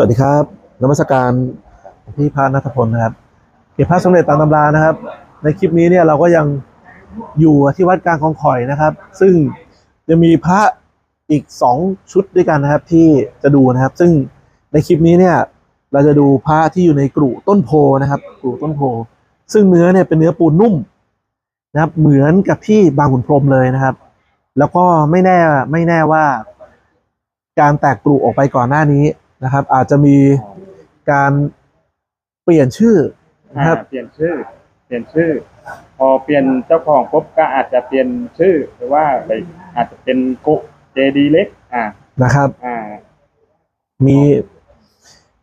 สวัสดีครับนมัสการพี่พระนัทพลนะครับเก็บพระสมเด็จตามตำรานะครับ ในคลิปนี้เนี่ยเราก็ยังอยู่ที่วัดกลางคลองข่อยนะครับ ซึ่งจะมีพระอีกสองชุดด้วยกันนะครับที่จะดูนะครับ ซึ่งในคลิปนี้เนี่ยเราจะดูพระที่อยู่ในกรุต้นโพนะครับกรุต้นโพ ซึ่งเนื้อเนี่ยเป็นเนื้อปูนนุ่มนะครับ เหมือนกับที่บางขุนพรมเลยนะครับ แล้วก็ไม่แน่ไม่แน่ว่า การแตกกรุออกไปก่อนหน้านี้ นะครับ อาจจะมีการเปลี่ยนชื่อนะครับ อ่าเปลี่ยนชื่อ เปลี่ยนชื่อ พอเปลี่ยนเจ้าของปุ๊บก็อาจจะเปลี่ยนชื่อหรือว่าไปอาจจะเป็นกุเจดีเล็ก อ่า นะครับ อ่า มี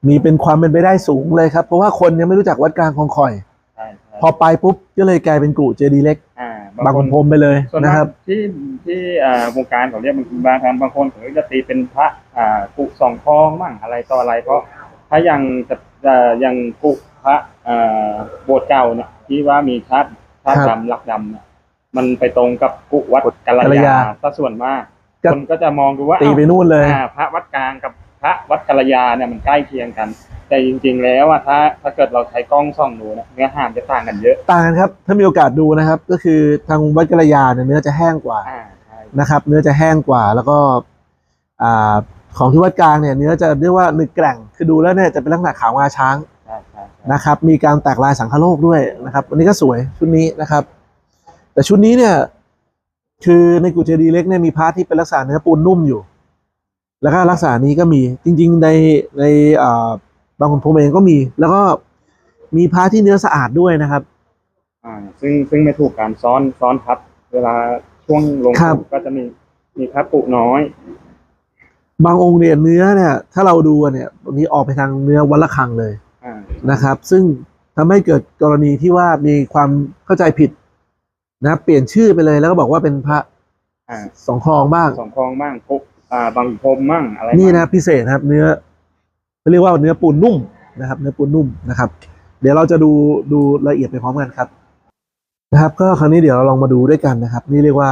มีเป็นความเป็นไปได้สูงเลยครับ เพราะว่าคนยังไม่รู้จักวัดกลางคลองข่อย ใช่ใช่พอไปปุ๊บก็เลยกลายเป็นกรุเจดีย์เล็ก อ่า บางขุนพรหมไปเลยส่วนนะมาครักบที่ที่อ่าวงการเขาเรียกบางบางครั้งบางคนเขาจะตีเป็นพระอ่ากุสองทองมั่งอะไรต่ออะไร เพราะถ้ายังจะจะยังกุพระอ่าโบสถ์เก่าเนี่ยที่ว่ามีชาติชาติครับดำหลักดำเนี่ยมันไปตรงกับกุวัดกัลกัลยายา ซะส่วนมาก ก็ คนก็จะมองดูว่าตีไปเอ้านู่นเลย อ่าพระวัดกลางกับพ ระวัดกัลยาเนี่ยมันใกล้เคียงกัน แต่จริง ๆ แล้วอะถ้าถ้าเกิดเราใช้กล้องส่องดูเนี่ยเนื้อหาจะต่างกันเยอะต่างกันครับ ถ้ามีโอกาสดูนะครับ ก็คือทางวัดกระยาเนี่ยเนื้อจะแห้งกว่าอ่าใช่นะครับ เนื้อจะแห้งกว่าแล้วก็อ่าของที่วัดกลางเนี่ยเนื้อจะเรียกว่าหนึกแกร่งคือดูแล้วเนี่ยจะเป็นลักษณะขาวงาช้างใช่ใช่ใช่นะครับ มีการแตกลายสังคโลกด้วยนะครับวันนี้ก็สวยชุดนี้นะครับ แต่ชุดนี้เนี่ยคือในกุเจดีย์เล็กเนี่ยมีพาร์ทที่เป็นลักษณะเนื้อปูนนุ่มอยู่ แล้วก็ลักษณะนี้ก็มีจริง ๆ ในในอ่าบางคนพรหมเองก็มี แล้วก็มีพาร์ทที่เนื้อสะอาดด้วยนะครับ อ่า ซึ่งซึ่งไม่ถูกการซ้อนซ้อนทับ เวลาช่วงลงครับก็จะมีมีพระกุน้อย บางองค์เนี่ยเนื้อเนี่ย ถ้าเราดูเนี่ยตรงนี้ออกไปทางเนื้อวัลคังเลยอ่านะครับ ซึ่งทำให้เกิดกรณีที่ว่ามีความเข้าใจผิดนะครับเปลี่ยนชื่อไปเลยแล้วก็บอกว่าเป็นพระอ่าสองคลองบ้างสองคลองบ้างกุ อ่าบางพรมมั่งอะไรนี่นะพิเศษนะครับ เนื้อเขาเรียกว่าเนื้อปูนนุ่มนะครับ เนื้อปูนนุ่มนะครับ เดี๋ยวเราจะดูดูละเอียดไปพร้อมกันครับ นะครับ ก็คราวนี้เดี๋ยวเราลองมาดูด้วยกันนะครับ นี่เรียกว่า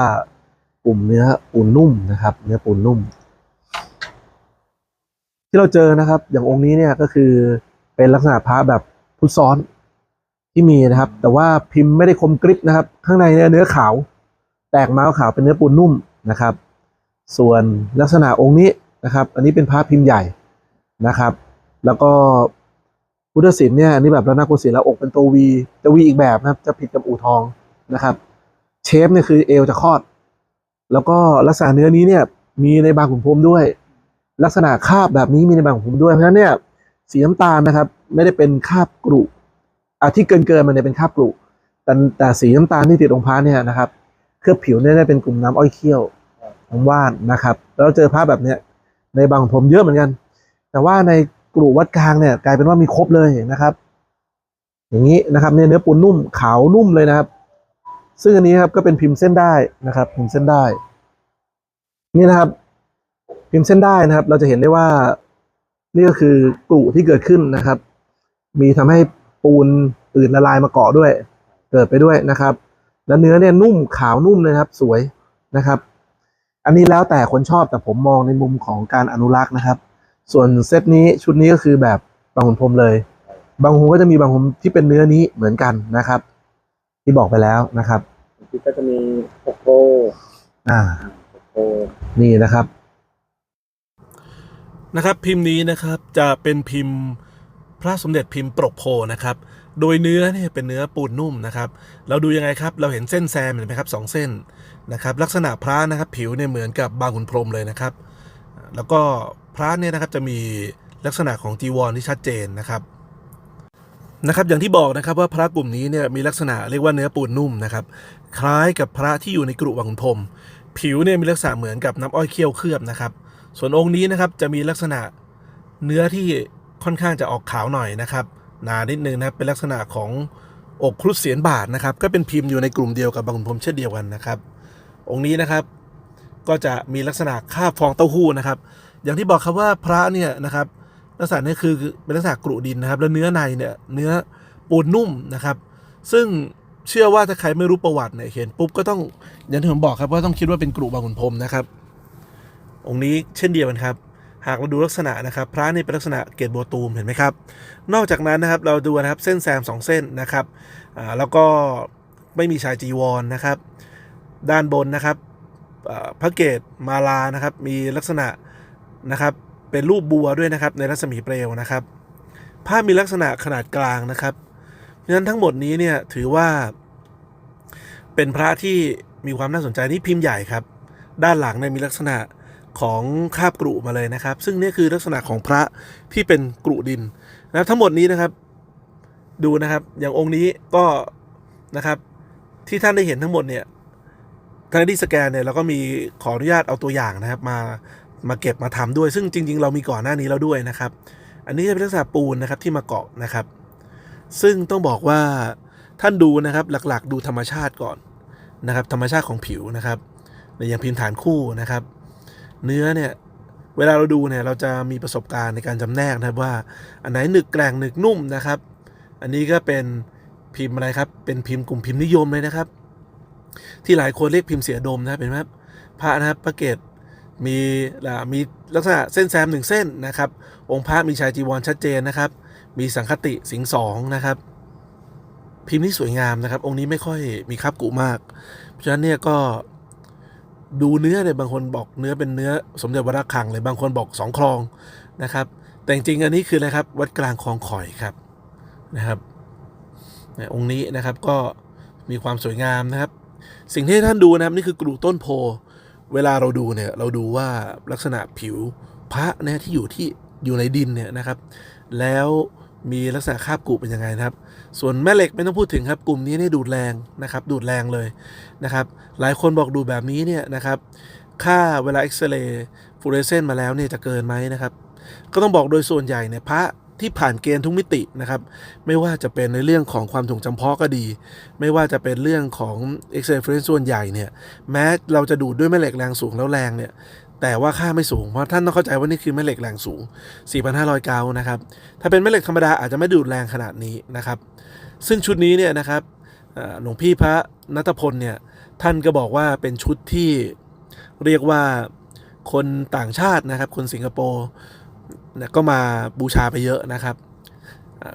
กลุ่มเนื้อปูนนุ่มนะครับ เนื้อปูนนุ่ม ที่เราเจอนะครับ อย่างองค์นี้เนี่ยก็คือเป็นลักษณะพระแบบพุทธซ้อนที่มีนะครับ แต่ว่าพิมพ์ไม่ได้คมกริบนะครับ ข้างในเนี่ยเนื้อขาว แตกมาขาวเป็นเนื้อปูนนุ่มนะครับ ส่วนลักษณะองค์นี้นะครับ อันนี้เป็นพระพิมพ์ใหญ่นะครับ แล้วก็พุทธศิลป์เนี่ยอันนี้แบบระนาโกศิลป์แล้วอกเป็นตัววีจะวีอีกแบบนะครับ จะผิดกับอู่ทองนะครับ เชฟเนี่ยคือเอวจะคลอด แล้วก็ลักษณะเนื้อนี้เนี่ยมีในบางขุนพรมด้วย ลักษณะคาบแบบนี้มีในบางขุนพรมด้วยเพราะฉะนั้นเนี่ยสีน้ำตาลนะครับ ไม่ได้เป็นคาบกรุอะที่เกินเกินมันเนี่ยเป็นคาบกรุแต่แต่สีน้ำตาลที่ติดองค์พระเนี่ยนะครับ เคลือบผิวเนี่ยได้เป็นกลุ่มน้ำอ้อยเคี้ยว ว่านนะครับแล้วเจอภาพแบบเนี้ยในบางขุนพรหมเยอะเหมือนกัน แต่ว่าในกรุวัดกลางเนี่ยกลายเป็นว่ามีครบเลยนะครับ อย่างนี้นะครับเนี่ยเนื้อปูนนุ่มขาวนุ่มเลยนะครับ ซึ่งอันนี้ครับก็เป็นพิมพ์เส้นได้นะครับ พิมพ์เส้นได้ นี่นะครับ พิมพ์เส้นได้นะครับ เราจะเห็นได้ว่า นี่ก็คือกรุที่เกิดขึ้นนะครับ มีทำให้ปูนอื่นละลายมาเกาะด้วย เกิดไปด้วยนะครับ แล้วเนื้อเนี่ยนุ่มขาวนุ่มเลยครับ สวยนะครับ อันนี้แล้วแต่คนชอบแต่ผมมองในมุมของการอนุรักษ์นะครับ ส่วนเซตนี้ชุดนี้ก็คือแบบบางหุ่นพรมเลย บางหุ่นก็จะมีบางหุ่นที่เป็นเนื้อนี้เหมือนกันนะครับ ที่บอกไปแล้วนะครับที่ก็จะมีหกโพอ่าหกโพนี่นะครับนะครับพิมพ์นี้นะครับจะเป็นพิมพ์พระสมเด็จพิมพ์ปรกโพนะครับ โดยเนื้อเนี่ยเป็นเนื้อปูนนุ่มนะครับ เราดูยังไงครับ เราเห็นเส้นแซมเห็นไหมครับสองเส้นนะครับ ลักษณะพระนะครับผิวเนี่ยเหมือนกับบางขุนพรมเลยนะครับ แล้วก็พระเนี่ยนะครับจะมีลักษณะของจีวรที่ชัดเจนนะครับนะครับอย่างที่บอกนะครับว่าพระกลุ่มนี้เนี่ยมีลักษณะเรียกว่าเนื้อปูนนุ่มนะครับคล้ายกับพระที่อยู่ในกรุบางขุนพรมผิวเนี่ยมีลักษณะเหมือนกับน้ำอ้อยเคี่ยวเคลือบนะครับ ส่วนองค์นี้นะครับจะมีลักษณะเนื้อที่ค่อนข้างจะออกขาวหน่อยนะครับ หนานิดนึงนะครับเป็นลักษณะของอกครุฑเสียนบาทนะครับ ก็เป็นพิมพ์อยู่ในกลุ่มเดียวกับบางขุนพรมเช่นเดียวกันนะครับ องค์นี้นะครับก็จะมีลักษณะคาบฟองเต้าหู้นะครับ อย่างที่บอกครับว่าพระเนี่ยนะครับลักษณะนี้คือเป็นลักษณะกรุดินนะครับ แล้วเนื้อในเนี่ยเนื้อปูนนุ่มนะครับ ซึ่งเชื่อว่าถ้าใครไม่รู้ประวัติเนี่ยเห็นปุ๊บก็ต้องอย่างที่ผมบอกครับว่าต้องคิดว่าเป็นกรุบางขุนพรมนะครับ องค์นี้เช่นเดียวกันครับ หากเราดูลักษณะนะครับ พระนี่เป็นลักษณะเกตโบตูมเห็นไหมครับ นอกจากนั้นนะครับเราดูนะครับเส้นแซมสองเส้นนะครับแล้วก็ไม่มีชายจีวรนะครับ ด้านบนนะครับพระเกตมาลานะครับมีลักษณะนะครับเป็นรูปบัวด้วยนะครับในรัศมีเปลวนะครับผ้ามีลักษณะขนาดกลางนะครับเพราะนั้นทั้งหมดนี้เนี่ยถือว่า เป็นพระที่มีความน่าสนใจนี่พิมพ์ใหญ่ครับ ด้านหลังเนี่ยมีลักษณะ ของคาบกรุมาเลยนะครับ ซึ่งนี่คือลักษณะของพระที่เป็นกรุดินนะครับทั้งหมดนี้นะครับดูนะครับ อย่างองค์นี้ก็นะครับที่ท่านได้เห็นทั้งหมดเนี่ยทางที่สแกนเนี่ยเราก็มีขออนุญาตเอาตัวอย่างนะครับ มามาเก็บมาทำด้วย ซึ่งจริง ๆ เรามีก่อนหน้านี้แล้วด้วยนะครับ อันนี้จะเป็นลักษณะปูนนะครับที่มาเกาะนะครับ ซึ่งต้องบอกว่าท่านดูนะครับหลักๆ ดูธรรมชาติก่อนนะครับ ธรรมชาติของผิวนะครับในอย่างพิมพ์ฐานคู่นะครับ เนื้อเนี่ยเวลาเราดูเนี่ยเราจะมีประสบการณ์ในการจำแนกนะครับว่า อันไหนหนึกแกร่งหนึกนุ่มนะครับ อันนี้ก็เป็นพิมพ์อะไรครับ เป็นพิมพ์กลุ่มพิมพ์นิยมเลยนะครับ ที่หลายคนเรียกพิมพ์เสียดมนะครับเห็นไหมครับพระนะครับพระเกตมีมีลักษณะเส้นแซมหนึ่งเส้นนะครับ องค์พระมีชายจีวรชัดเจนนะครับ มีสังคติสิงสองนะครับ พิมพ์นี้สวยงามนะครับ องค์นี้ไม่ค่อยมีคราบกุมาก เพราะฉะนั้นเนี่ยก็ ดูเนื้อเนี่ยบางคนบอกเนื้อเป็นเนื้อสมเด็จวัดระฆังเลยบางคนบอกสองคลองนะครับ แต่จริงอันนี้คืออะไรครับวัดกลางคลองข่อยครับนะครับองค์นี้นะครับก็มีความสวยงามนะครับ สิ่งที่ท่านดูนะครับนี่คือกรูต้นโพ เวลาเราดูเนี่ยเราดูว่าลักษณะผิวพระเนี่ยที่อยู่ที่อยู่ในดินเนี่ยนะครับ แล้ว มีลักษณะคาบกรุเป็นยังไงนะครับ ส่วนแม่เหล็กไม่ต้องพูดถึงครับ กลุ่มนี้นี่ดูดแรงนะครับ ดูดแรงเลยนะครับ หลายคนบอกดูแบบนี้เนี่ยนะครับ ค่าเวลาเอ็กซเรย์ฟลูออเรสเซนต์มาแล้วเนี่ยจะเกินไหมนะครับ ก็ต้องบอกโดยส่วนใหญ่เนี่ยพระที่ผ่านเกณฑ์ทุกมิตินะครับ ไม่ว่าจะเป็นในเรื่องของความถ่วงจำเพาะก็ดี ไม่ว่าจะเป็นเรื่องของเอ็กซเรย์ฟลูออเรสเซนต์ส่วนใหญ่เนี่ย แม้เราจะดูดด้วยแม่เหล็กแรงสูงแล้วแรงเนี่ย แต่ว่าค่าไม่สูง เพราะท่านต้องเข้าใจว่านี่คือแม่เหล็กแรงสูง 4,500เกานะครับ ถ้าเป็นแม่เหล็กธรรมดาอาจจะไม่ดูดแรงขนาดนี้นะครับ ซึ่งชุดนี้เนี่ยนะครับหลวงพี่พระนัทพลเนี่ยท่านก็บอกว่าเป็นชุดที่เรียกว่าคนต่างชาตินะครับ คนสิงคโปร์เนี่ยก็มาบูชาไปเยอะนะครับ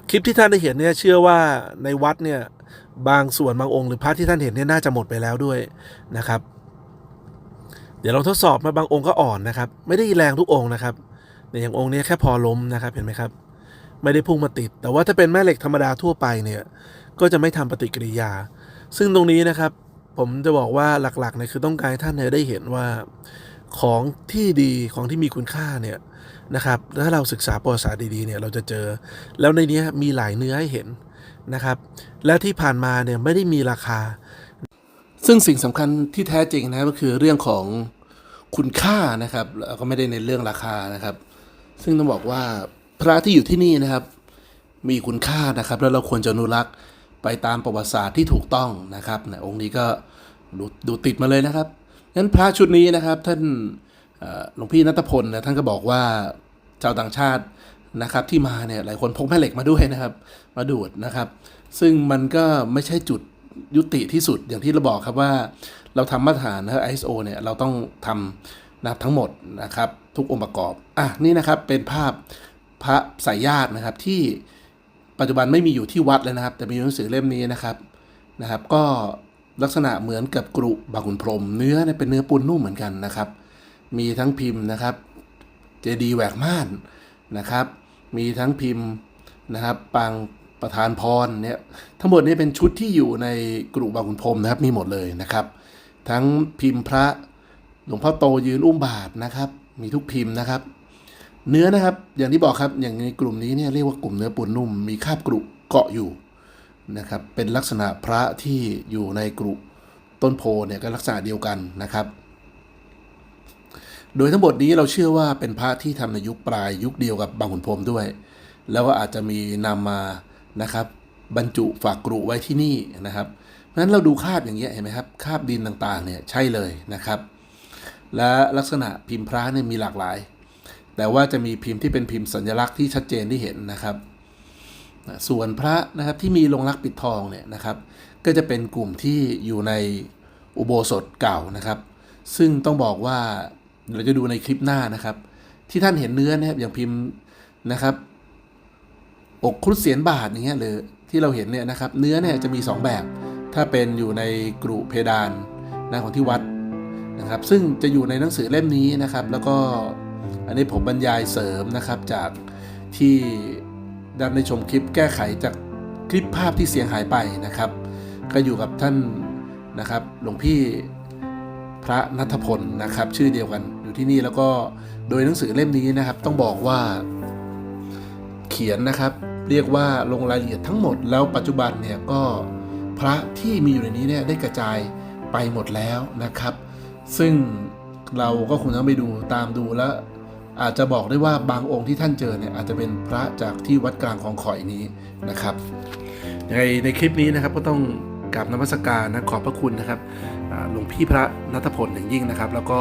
คลิปที่ท่านได้เห็นเนี่ยเชื่อว่าในวัดเนี่ยบางส่วนบางองค์หรือพระที่ท่านเห็นเนี่ยน่าจะหมดไปแล้วด้วยนะครับ เดี๋ยวเราทดสอบมาบางองค์ก็อ่อนนะครับ ไม่ได้แรงทุกองค์นะครับในอย่างองค์นี้แค่พอล้มนะครับเห็นไหมครับ ไม่ได้พุ่งมาติด แต่ว่าถ้าเป็นแม่เหล็กธรรมดาทั่วไปเนี่ยก็จะไม่ทำปฏิกิริยา ซึ่งตรงนี้นะครับผมจะบอกว่าหลักๆเนี่ยคือต้องการให้ท่านเนี่ยได้เห็นว่าของที่ดีของที่มีคุณค่าเนี่ยนะครับถ้าเราศึกษาประวัติศาสตร์ดีๆเนี่ยเราจะเจอ แล้วในนี้มีหลายเนื้อให้เห็นนะครับ และที่ผ่านมาเนี่ยไม่ได้มีราคา ซึ่งสิ่งสำคัญที่แท้จริงนะก็คือเรื่องของคุณค่านะครับแล้วก็ไม่ได้ในเรื่องราคานะครับ ซึ่งต้องบอกว่าพระที่อยู่ที่นี่นะครับ มีคุณค่านะครับ แล้วเราควรจะอนุรักษ์ไปตามประวัติศาสตร์ที่ถูกต้องนะครับนะองค์นี้ก็ดูดูติดมาเลยนะครับงั้นพระชุดนี้นะครับท่านหลวงพี่นัทพลนะท่านก็บอกว่าชาวต่างชาตินะครับที่มาเนี่ยหลายคนพกแม่เหล็กมาด้วยนะครับ มาดูดนะครับ ซึ่งมันก็ไม่ใช่จุด ยุติที่สุดอย่างที่เราบอกครับว่าเราทำมาตรฐานนะ ISO เนี่ยเราต้องทำนะครับทั้งหมดนะครับทุกองค์ประกอบอะนี่นะครับเป็นภาพพระสายญาตินะครับที่ปัจจุบันไม่มีอยู่ที่วัดเลยนะครับ แต่มีหนังสือเล่มนี้นะครับนะครับ ก็ลักษณะเหมือนกับกรุบางขุนพรม เนื้อเนี่ยเป็นเนื้อปูนนุ่มเหมือนกันนะครับ มีทั้งพิมพ์นะครับเจดีแหวกม่านนะครับ มีทั้งพิมพ์นะครับปาง ประธานพรเนี่ยทั้งหมดนี้เป็นชุดที่อยู่ในกรุบางขุนพรมนะครับมีหมดเลยนะครับ ทั้งพิมพ์พระหลวงพ่อโตยืนอุ้มบาทนะครับ มีทุกพิมพ์นะครับ เนื้อนะครับอย่างที่บอกครับอย่างในกลุ่มนี้เนี่ยเรียกว่ากลุ่มเนื้อปูนนุ่ม มีคาบกรุเกาะอยู่นะครับเป็นลักษณะพระที่อยู่ในกรุต้นโพเนี่ยก็ลักษณะเดียวกันนะครับ โดยทั้งหมดนี้เราเชื่อว่าเป็นพระที่ทำในยุคปลายยุคเดียวกับบางขุนพรมด้วย แล้วก็อาจจะมีนำมา นะครับ บรรจุฝากกรุไว้ที่นี่นะครับ เพราะฉะนั้นเราดูคาบอย่างเงี้ยเห็นไหมครับคาบดินต่างๆเนี่ยใช่เลยนะครับ และลักษณะพิมพ์พระเนี่ยมีหลากหลาย แต่ว่าจะมีพิมพ์ที่เป็นพิมพ์สัญลักษณ์ที่ชัดเจนที่เห็นนะครับ ส่วนพระนะครับที่มีลงรักปิดทองเนี่ยนะครับ ก็จะเป็นกลุ่มที่อยู่ในอุโบสถเก่านะครับ ซึ่งต้องบอกว่าเราจะดูในคลิปหน้านะครับ ที่ท่านเห็นเนื้อนะครับอย่างพิมพ์นะครับ อกครุฑเสียนบาทอย่างเงี้ยหรือที่เราเห็นเนี่ยนะครับเนื้อเนี่ยจะมี 2 แบบ ถ้าเป็นอยู่ในกรุเพดานนะของที่วัดนะครับซึ่งจะอยู่ในหนังสือเล่มนี้นะครับ แล้วก็อันนี้ผมบรรยายเสริมนะครับจากที่ด้ในชมคลิปแก้ไขจากคลิปภาพที่เสียงหายไปนะครับ ก็อยู่กับท่านนะครับหลวงพี่พระนัทพลนะครับ ชื่อเดียวกันอยู่ที่นี่แล้วก็โดยหนังสือเล่มนี้นะครับ ต้องบอกว่า ขียนนะครับ เรียกว่าลงรายละเอียดทั้งหมดแล้วปัจจุบันเนี่ยก็พระที่มีอยู่ในนี้เนี่ยได้กระจายไปหมดแล้วนะครับ ซึ่งเราก็คงต้องไปดูตามดูแล้ว อาจจะบอกได้ว่าบางองค์ที่ท่านเจอเนี่ยอาจจะเป็นพระจากที่วัดกลางของข่อยนี้นะครับยังไงในคลิปนี้นะครับก็ต้องกราบนมัสการนะขอบพระคุณนะครับหลวงพี่พระนัทพลอย่างยิ่งนะครับ แล้วก็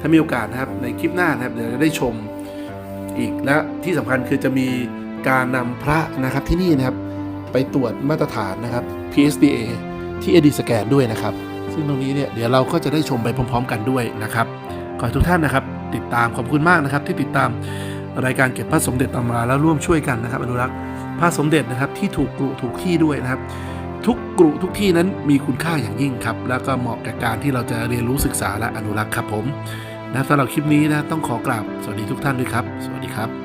ถ้ามีโอกาสนะครับในคลิปหน้านะครับเดี๋ยวจะได้ชม อีก และที่สำคัญคือจะมีการนำพระนะครับที่นี่นะครับไปตรวจมาตรฐานนะครับ PSDA ที่ ED Scan ด้วยนะครับ ซึ่งตรงนี้เนี่ยเดี๋ยวเราก็จะได้ชมไปพร้อม ๆ กันด้วยนะครับขอให้ทุกท่านนะครับ ติดตามขอบคุณมากนะครับ ที่ติดตามรายการเก็บพระสมเด็จตำราแล้วร่วมช่วยกันนะครับอนุรักษ์พระสมเด็จนะครับที่ถูกกรุถูกที่ด้วยนะครับ ทุกกรุทุกที่นั้นมีคุณค่าอย่างยิ่งครับ แล้วก็เหมาะกับการที่เราจะเรียนรู้ศึกษาและอนุรักษ์ครับผม นะสำหรับคลิปนี้นะต้องขอกราบสวัสดีทุกท่านด้วยครับ สวัสดีครับ